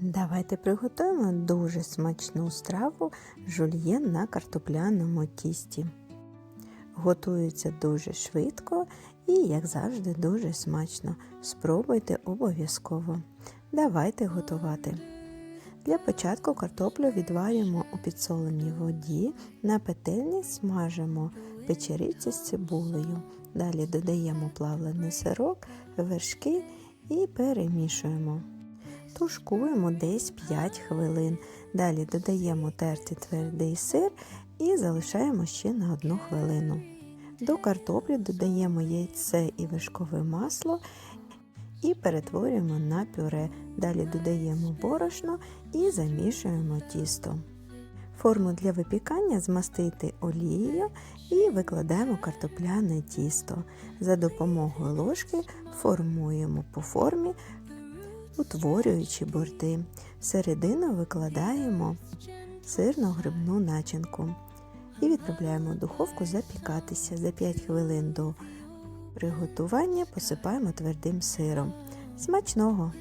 Давайте приготуємо дуже смачну страву жульєн на картопляному тісті. Готується дуже швидко і, як завжди, дуже смачно. Спробуйте обов'язково. Давайте готувати. Для початку картоплю відварюємо у підсоленій воді, на петельні смажимо печериці з цибулею. Далі додаємо плавлений сирок, вершки і перемішуємо. Тушкуємо десь 5 хвилин. Далі додаємо тертий твердий сир і залишаємо ще на 1 хвилину. До картоплі додаємо яйце і вершкове масло і перетворюємо на пюре. Далі додаємо борошно і замішуємо тісто. Форму для випікання змастити олією і викладаємо картопляне тісто. За допомогою ложки формуємо по формі, утворюючи борти. Всередину викладаємо сирно-грибну начинку і відправляємо в духовку запікатися за 5 хвилин до приготування посипаємо твердим сиром. Смачного!